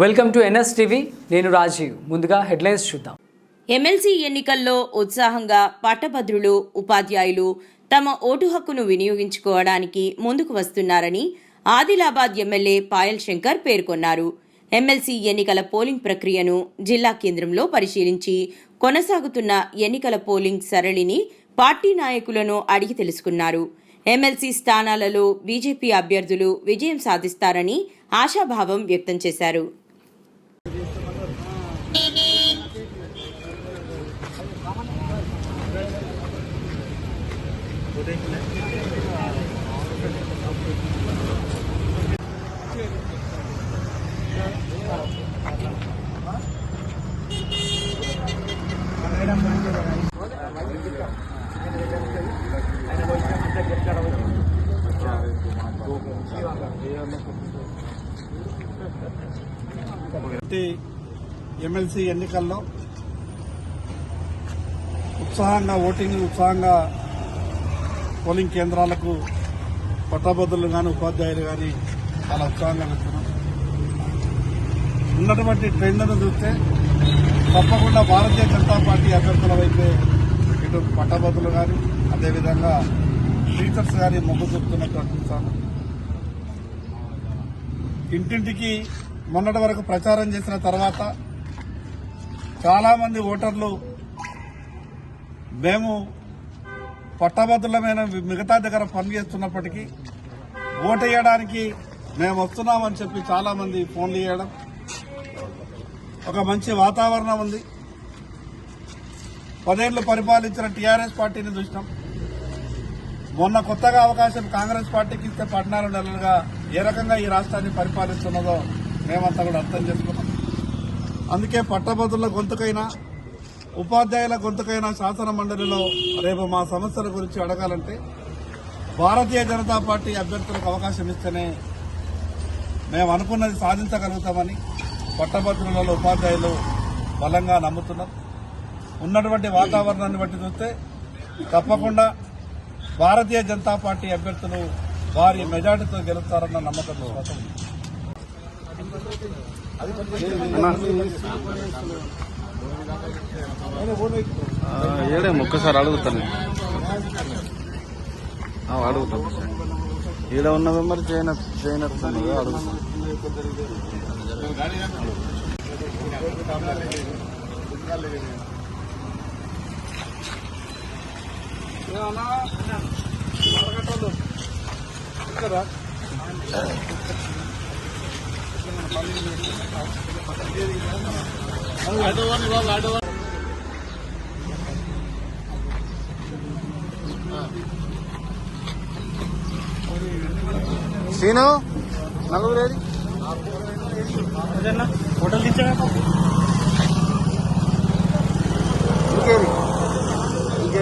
Welcome to NS TV నేను రాజీవ్. ముందుగా headlines చూద్దాం. ఎమ్మెల్సీ ఎన్నికల్లో ఉత్సాహంగా పట్టభద్రులు ఉపాధ్యాయులు తమ ఓటు హక్కును వినియోగించుకోవడానికి ముందుకు వస్తున్నారని ఆదిలాబాద్ ఎమ్మెల్యే పాయల్ శంకర్ పేర్కొన్నారు. ఎమ్మెల్సీ ఎన్నికల పోలింగ్ ప్రక్రియను జిల్లా కేంద్రంలో పరిశీలించి కొనసాగుతున్న ఎన్నికల పోలింగ్ సరళిని పార్టీ నాయకులను అడిగి తెలుసుకున్నారు. ఎమ్మెల్సీ స్థానాలలో బీజేపీ అభ్యర్థులు విజయం సాధిస్తారని ఆశాభావం వ్యక్తం చేశారు. ఎమ్మెల్సీ ఎన్నికల్లో ఉత్సాహంగా ఓటింగ్ ఉత్సాహంగా పోలింగ్ కేంద్రాలకు పట్టభద్రులు కానీ ఉపాధ్యాయులు కానీ చాలా ఉత్సాహంగా వెళ్తున్నారు. ఉన్నటువంటి ట్రెండ్ను చూస్తే తప్పకుండా భారతీయ జనతా పార్టీ అభ్యర్థుల వైపే ఇటు పట్టభద్రులు కానీ అదేవిధంగా టీచర్స్ కానీ మొగ్గు చూపుతున్నటువంటి ఉత్సాహం. ఇంటింటికి మొన్నటి వరకు ప్రచారం చేసిన తర్వాత చాలామంది ఓటర్లు మేము పట్టభద్రులమైన మిగతా దగ్గర పనిచేస్తున్నప్పటికీ ఓటేయడానికి మేము వస్తున్నామని చెప్పి చాలామంది ఫోన్లు చేయడం ఒక మంచి వాతావరణం ఉంది. పదేళ్ళు పరిపాలించిన టీఆర్ఎస్ పార్టీని చూసినాం. మొన్న కొత్తగా అవకాశం కాంగ్రెస్ పార్టీకి ఇస్తే పద్నాలుగు నెలలుగా ఏ రకంగా ఈ రాష్ట్రాన్ని పరిపాలిస్తున్నదో మేమంతా కూడా అర్థం చేసుకున్నాం. అందుకే పట్టభద్రుల గొంతుకైనా ఉపాధ్యాయుల గొంతుకైన శాసన మండలిలో రేపు మా సమస్యల గురించి అడగాలంటే భారతీయ జనతా పార్టీ అభ్యర్థులకు అవకాశం ఇస్తేనే మేము అనుకున్నది సాధించగలుగుతామని పట్టభద్రులలో ఉపాధ్యాయులు బలంగా నమ్ముతున్నారు. ఉన్నటువంటి వాతావరణాన్ని బట్టి చూస్తే తప్పకుండా భారతీయ జనతా పార్టీ అభ్యర్థులు వారి మెజార్టీతో గెలుస్తారన్న నమ్మకం విశ్వాసం ఉంది. ఏడే ఒక్కసారి అడుగుతాను అడుగుతాను ఈడ ఉన్నది మరి చేయన చేయనట్టున్నది అడుగుతాను I don't want to walk, I don't want Seenu నలుగురేది hotel తెచ్చా ఇంకేది